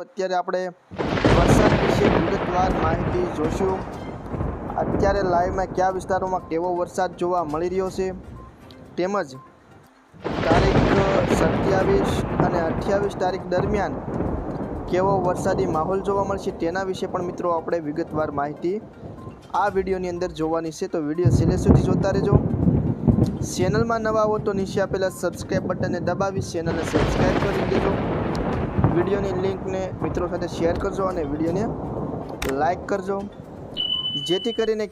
અત્યારે આપણે વરસાદ વિશે વિગતવાર માહિતી જોશું અત્યારે લાઈવમાં કયા વિસ્તારોમાં કેવો વરસાદ જોવા મળી રહ્યો છે? તેમજ તારીખ સત્યાવીસ અને અઠ્યાવીસ તારીખ દરમિયાન કેવો વરસાદી માહોલ જોવા મળશે તેના વિશે પણ મિત્રો આપણે વિગતવાર માહિતી આ વિડીયોની અંદર જોવાની છે. તો વીડિયો છેલ્લે સુધી જોતા રહેજો. ચેનલમાં નવા હો તો નીચે આપેલા સબસ્ક્રાઈબ બટનને દબાવી, ચેનલને સબસ્ક્રાઈબ કરી દેજો. વિડીયોની લિંકને મિત્રો સાથે શેર કરજો અને વિડીયોને લાઈક કરજો. જેથી કરીને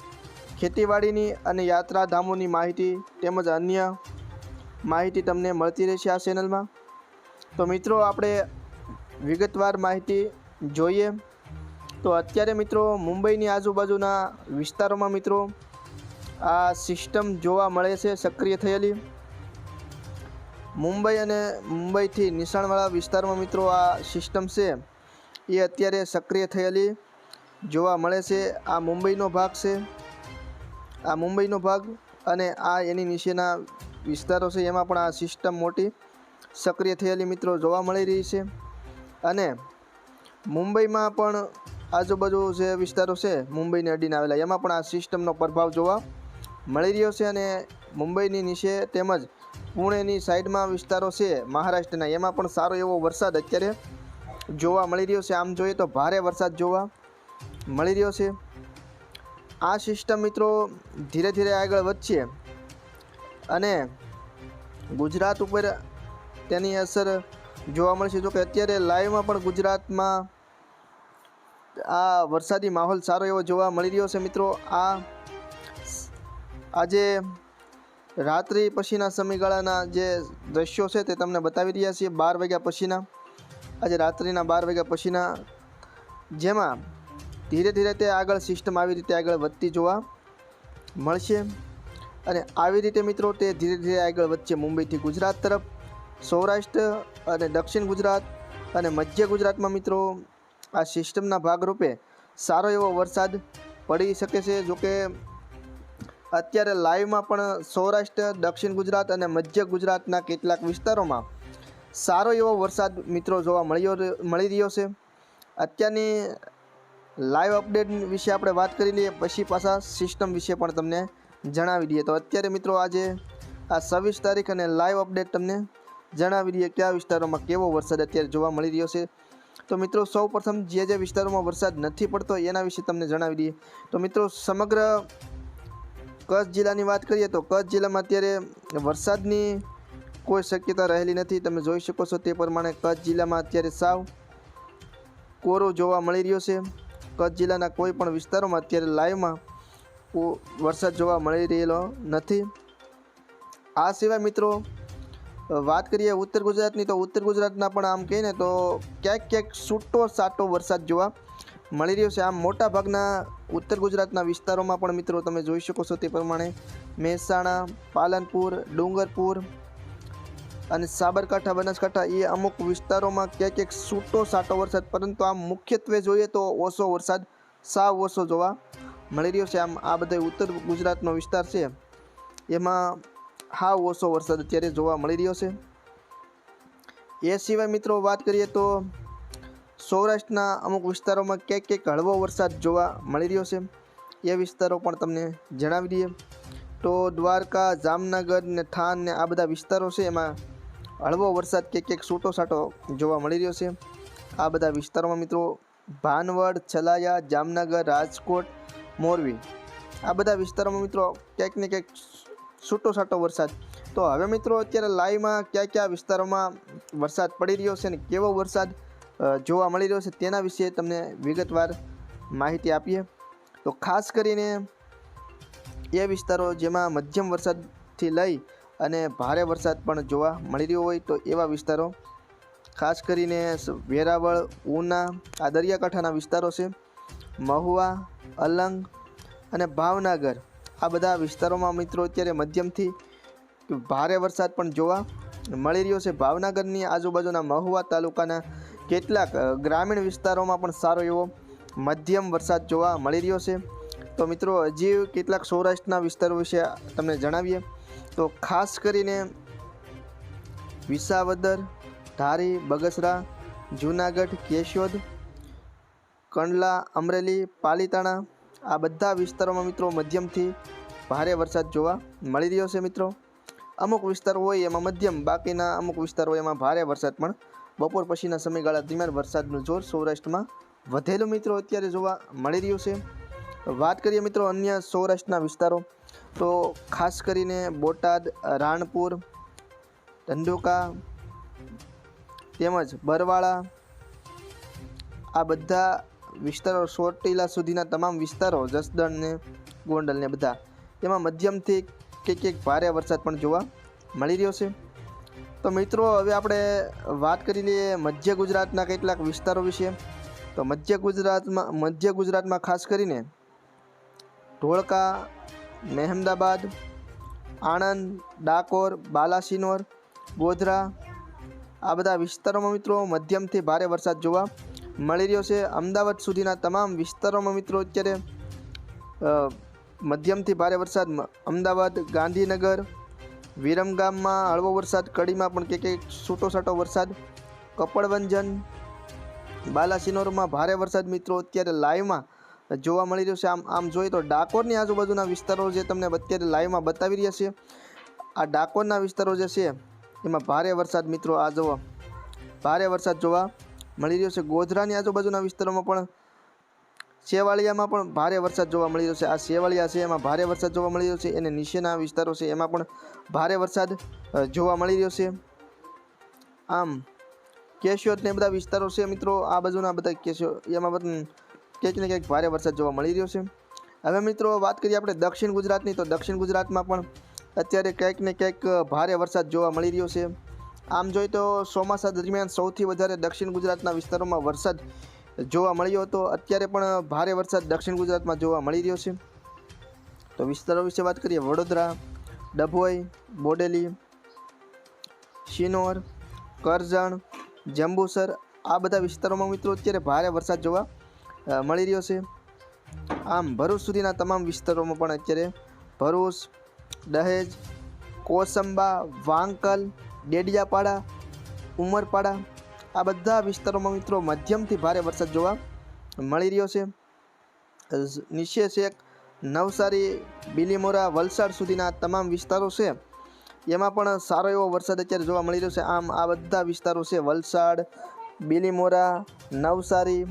ખેતીવાડીની અને યાત્રાધામોની માહિતી તેમજ અન્ય માહિતી તમને મળતી રહેશે આ ચેનલમાં. તો મિત્રો, આપણે વિગતવાર માહિતી જોઈએ. તો અત્યારે મિત્રો, મુંબઈની આજુબાજુના વિસ્તારોમાં મિત્રો, આ સિસ્ટમ જોવા મળે છે, સક્રિય થયેલી. મુંબઈ અને મુંબઈથી નિશાણવાળા વિસ્તારમાં મિત્રો આ સિસ્ટમ છે. એ અત્યારે સક્રિય થયેલી જોવા મળે છે. આ મુંબઈનો ભાગ છે. આ મુંબઈનો ભાગ અને આ એની નીચેના વિસ્તારો છે. એમાં પણ આ સિસ્ટમ મોટી સક્રિય થયેલી મિત્રો જોવા મળી રહી છે. અને મુંબઈમાં પણ આજુબાજુ જે વિસ્તારો છે, મુંબઈને અડીને આવેલા, એમાં પણ આ સિસ્ટમનો પ્રભાવ જોવા મળી રહ્યો છે અને મુંબઈની નીચે તેમજ પુણેની સાઈડમાં વિસ્તારો છે મહારાષ્ટ્રના. એમાં પણ સારો એવો વરસાદ અત્યારે જોવા મળી રહ્યો છે. આમ જોઈએ તો ભારે વરસાદ જોવા મળી રહ્યો છે. આ સિસ્ટમ મિત્રો ધીરે ધીરે આગળ વધશે અને ગુજરાત ઉપર તેની અસર જોવા મળશે. જો કે અત્યારે લાઈવમાં પણ ગુજરાતમાં આ વરસાદી માહોલ સારો એવો જોવા મળી રહ્યો છે મિત્રો. આ આજે રાત્રિ પછીના સમયગાળાના જે દ્રશ્યો છે તે તમને બતાવી રહ્યા છીએ બાર વાગ્યા પછીના. આજે રાત્રિના બાર વાગ્યા પછીના. જેમાં ધીરે ધીરે તે આગળ સિસ્ટમ આવી રીતે આગળ વધતી જોવા મળશે. અને આવી રીતે મિત્રો તે ધીરે ધીરે આગળ વધશે મુંબઈથી ગુજરાત તરફ. સૌરાષ્ટ્ર અને દક્ષિણ ગુજરાત અને મધ્ય ગુજરાતમાં મિત્રો આ સિસ્ટમના ભાગરૂપે સારો એવો વરસાદ પડી શકે છે. જોકે અત્યારે લાઈવમાં પણ સૌરાષ્ટ્ર, દક્ષિણ ગુજરાત અને મધ્ય ગુજરાતના કેટલાક વિસ્તારોમાં સારો એવો વરસાદ મિત્રો જોવા મળ્યો મળી રહ્યો છે. અત્યારની લાઈવ અપડેટ વિશે આપણે વાત કરી લઈએ, પછી પાછા સિસ્ટમ વિશે પણ તમને જણાવી દઈએ. તો અત્યારે મિત્રો આજે આ છવ્વીસ તારીખ અને લાઈવ અપડેટ તમને જણાવી દઈએ કયા વિસ્તારોમાં કેવો વરસાદ અત્યારે જોવા મળી રહ્યો છે. તો મિત્રો સૌ પ્રથમ જે જે વિસ્તારોમાં વરસાદ નથી પડતો એના વિશે તમને જણાવી દઈએ. તો મિત્રો સમગ્ર કચ્છ જિલ્લાની વાત કરીએ તો કચ્છ જિલ્લામાં અત્યારે વરસાદની કોઈ શક્યતા રહેલી નથી. તમે જોઈ શકો છો તે પ્રમાણે કચ્છ જિલ્લામાં અત્યારે સાવ કોરો જોવા મળી રહ્યો છે. કચ્છ જિલ્લાના કોઈ પણ વિસ્તારોમાં અત્યારે લાઈવમાં વરસાદ જોવા મળી રહેલો નથી. આ સિવાય મિત્રો, વાત કરીએ ઉત્તર ગુજરાતની તો ઉત્તર ગુજરાતના પણ આમ કહીને તો ક્યાંક ક્યાંક છૂટો સાટો વરસાદ જોવા મળી રહ્યો છે. આમ મોટા ભાગના ઉત્તર ગુજરાતના વિસ્તારોમાં પણ મિત્રો તમે જોઈ શકો છો તે પ્રમાણે મહેસાણા, પાલનપુર, ડુંગરપુર અને સાબરકાંઠા, બનાસકાંઠા એ અમુક વિસ્તારોમાં ક્યાંક ક્યાંક છૂટો સાટો વરસાદ. પરંતુ આમ મુખ્યત્વે જોઈએ તો ઓછો વરસાદ, સાવ ઓછો જોવા મળી રહ્યો છે. આમ આ બધા ઉત્તર ગુજરાતનો વિસ્તાર છે, એમાં હાવ ઓછો વરસાદ અત્યારે જોવા મળી રહ્યો છે. એ સિવાય મિત્રો વાત કરીએ તો સૌરાષ્ટ્રના અમુક વિસ્તારોમાં ક્યાંક ક્યાંક હળવો વરસાદ જોવા મળી રહ્યો છે. એ વિસ્તારો પણ તમને જણાવી દઈએ. તો દ્વારકા, જામનગર ને થાન ને આ બધા વિસ્તારો છે એમાં હળવો વરસાદ ક્યાંક ક્યાંક સૂટો સાટો જોવા મળી રહ્યો છે. આ બધા વિસ્તારોમાં મિત્રો ભાનવડ, છલાયા, જામનગર, રાજકોટ, મોરબી આ બધા વિસ્તારોમાં મિત્રો ક્યાંક ને ક્યાંક છાટો વરસાદ. તો હવે મિત્રો અત્યારે લાઈવમાં કયા કયા વિસ્તારોમાં વરસાદ પડી રહ્યો છે અને કેવો વરસાદ જોવા મળી રહ્યો છે તેના વિશે તમને વિગતવાર માહિતી આપીએ. તો ખાસ કરીને એ વિસ્તારો જેમાં મધ્યમ વરસાદથી લઈ અને ભારે વરસાદ પણ જોવા મળી રહ્યો હોય તો એવા વિસ્તારો. ખાસ કરીને વેરાવળ, ઉના, આ દરિયાકાંઠાના વિસ્તારો છે. મહુવા, અલંગ અને ભાવનગર આ બધા વિસ્તારોમાં મિત્રો અત્યારે મધ્યમથી ભારે વરસાદ પણ જોવા મળી રહ્યો છે. ભાવનગરની આજુબાજુના મહુવા તાલુકાના કેટલાક ગ્રામીણ વિસ્તારોમાં પણ સારો એવો મધ્યમ વરસાદ જોવા મળી રહ્યો છે. તો મિત્રો, હજી કેટલાક સૌરાષ્ટ્રના વિસ્તારો વિશે તમને જણાવીએ. તો ખાસ કરીને વિસાવદર, ધારી, બગસરા, જૂનાગઢ, કેશોદ, કંડલા, અમરેલી, પાલીતાણા, આ બધા વિસ્તારોમાં મિત્રો મધ્યમથી ભારે વરસાદ જોવા મળી રહ્યો છે મિત્રો. અમુક વિસ્તાર હોય એમાં મધ્યમ, બાકીના અમુક વિસ્તાર હોય એમાં ભારે વરસાદ પણ બપોર પછીના સમયગાળા દરમિયાન વરસાદનું જોર સૌરાષ્ટ્રમાં વધેલું મિત્રો અત્યારે જોવા મળી રહ્યું છે. વાત કરીએ મિત્રો અન્ય સૌરાષ્ટ્રના વિસ્તારો, તો ખાસ કરીને બોટાદ, રાણપુર ધંડોકા તેમજ બરવાળા, આ બધા વિસ્તારો સોટીલા સુધીના તમામ વિસ્તારો, જસદણ ને ગોંડલ ને બધા, તેમાં મધ્યમથી કંઈક કંઈક ભારે વરસાદ પણ જોવા મળી રહ્યો છે. તો મિત્રો, હવે આપણે વાત કરી લઈએ મધ્ય ગુજરાતના કેટલાક વિસ્તારો વિશે. તો મધ્ય ગુજરાતમાં મધ્ય ગુજરાતમાં ખાસ કરીને ધોળકા મહેમદાબાદ, આણંદ, ડાકોર, બાલાસિનોર, ગોધરા, આ બધા વિસ્તારોમાં મિત્રો મધ્યમથી ભારે વરસાદ જોવા મળી રહ્યો છે. અમદાવાદ સુધીના તમામ વિસ્તારોમાં મિત્રો અત્યારે મધ્યમથી ભારે વરસાદ અમદાવાદ, ગાંધીનગર વિરમગામમાં હળવો વરસાદ, કડીમાં પણ કે કંઈક છૂટો છાટો વરસાદ. કપડવંજન, બાલાસિનોરમાં ભારે વરસાદ મિત્રો અત્યારે લાઈવમાં જોવા મળી રહ્યો છે. આમ આમ જોઈએ તો ડાકોરની આજુબાજુના વિસ્તારો જે તમને અત્યારે લાઈવમાં બતાવી રહ્યા છે આ ડાકોરના વિસ્તારો જે છે, એમાં ભારે વરસાદ મિત્રો આ જોવા, ભારે વરસાદ જોવા મળી રહ્યો છે. ગોધરાની આજુબાજુના વિસ્તારોમાં પણ સેવાળિયામાં પણ ભારે વરસાદ જોવા મળી રહ્યો છે. આ શેવાળિયા છે, એમાં ભારે વરસાદ જોવા મળી રહ્યો છે. અને નીચેના વિસ્તારો છે, એમાં પણ ભારે વરસાદ જોવા મળી રહ્યો છે. આમ કેશોદ ને બધા વિસ્તારો છે મિત્રો, આ બાજુના બધા કેશો, એમાં પણ ક્યાંક ને ક્યાંક ભારે વરસાદ જોવા મળી રહ્યો છે. હવે મિત્રો, વાત કરીએ આપણે દક્ષિણ ગુજરાતની. તો દક્ષિણ ગુજરાતમાં પણ અત્યારે ક્યાંક ને ક્યાંક ભારે વરસાદ જોવા મળી રહ્યો છે. આમ જોઈએ તો ચોમાસા દરમિયાન સૌથી વધારે દક્ષિણ ગુજરાતના વિસ્તારોમાં વરસાદ જોવા મળ્યો હતો. અત્યારે પણ ભારે વરસાદ દક્ષિણ ગુજરાતમાં જોવા મળી રહ્યો છે. તો વિસ્તારો વિશે વાત કરીએ. વડોદરા, ડભોઈ, બોડેલી, શિનોર, કરજણ, જંબુસર આ બધા વિસ્તારોમાં મિત્રો અત્યારે ભારે વરસાદ જોવા મળી રહ્યો છે. આમ ભરૂચ સુધીના તમામ વિસ્તારોમાં પણ અત્યારે ભરૂચ, દહેજ, કોસંબા, વાંકલ, ડેડિયાપાડા, ઉમરપાડા આ બધા વિસ્તારોમાં મિત્રો મધ્યમથી ભારે વરસાદ જોવા મળી રહ્યો છે. નીચે છે નવસારી, બિલીમોરા, વલસાડ સુધીના તમામ વિસ્તારો છે. એમાં પણ સારો એવો વરસાદ અત્યારે જોવા મળી રહ્યો છે. આમ આ બધા વિસ્તારો છે. વલસાડ, બિલીમોરા, નવસારી,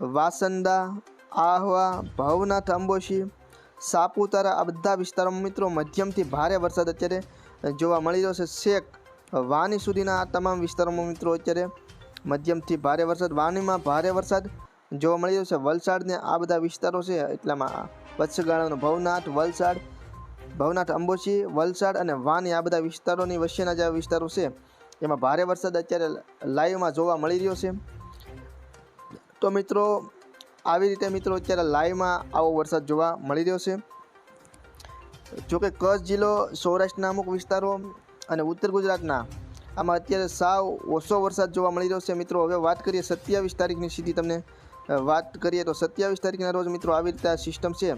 વાસંદા, આહવા, ભવનાથ, અંબોશી, સાપુતારા આ બધા વિસ્તારોમાં મિત્રો મધ્યમથી ભારે વરસાદ અત્યારે જોવા મળી રહ્યો છે. શેક વાની સુધીના આ તમામ વિસ્તારોમાં મિત્રો અત્યારે મધ્યમથી ભારે વરસાદ વાનીમાં ભારે વરસાદ જોવા મળી રહ્યો છે. વલસાડને આ બધા વિસ્તારો છે એટલામાં વત્સગાળાનો ભવનાથ, વલસાડ, ભવનાથ અંબોશી વલસાડ અને વાની આ બધા વિસ્તારોની વચ્ચેના જે વિસ્તારો છે. એમાં ભારે વરસાદ અત્યારે લાઈવમાં જોવા મળી રહ્યો છે. તો મિત્રો, આવી રીતે મિત્રો અત્યારે લાઈવમાં આવો વરસાદ જોવા મળી રહ્યો છે. જોકે કચ્છ જિલ્લો સૌરાષ્ટ્રના અમુક વિસ્તારો અને ઉત્તર ગુજરાતના આમાં અત્યારે સાવ ઓછો વરસાદ જોવા મળી રહ્યો છે. મિત્રો, હવે વાત કરીએ સત્યાવીસ તારીખની સીધી તમને વાત કરીએ તો સત્યાવીસ તારીખના રોજ મિત્રો આવી રીતે સિસ્ટમ છે.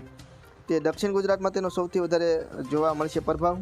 તે દક્ષિણ ગુજરાતમાં તેનો સૌથી વધારે જોવા મળશે પ્રભાવ.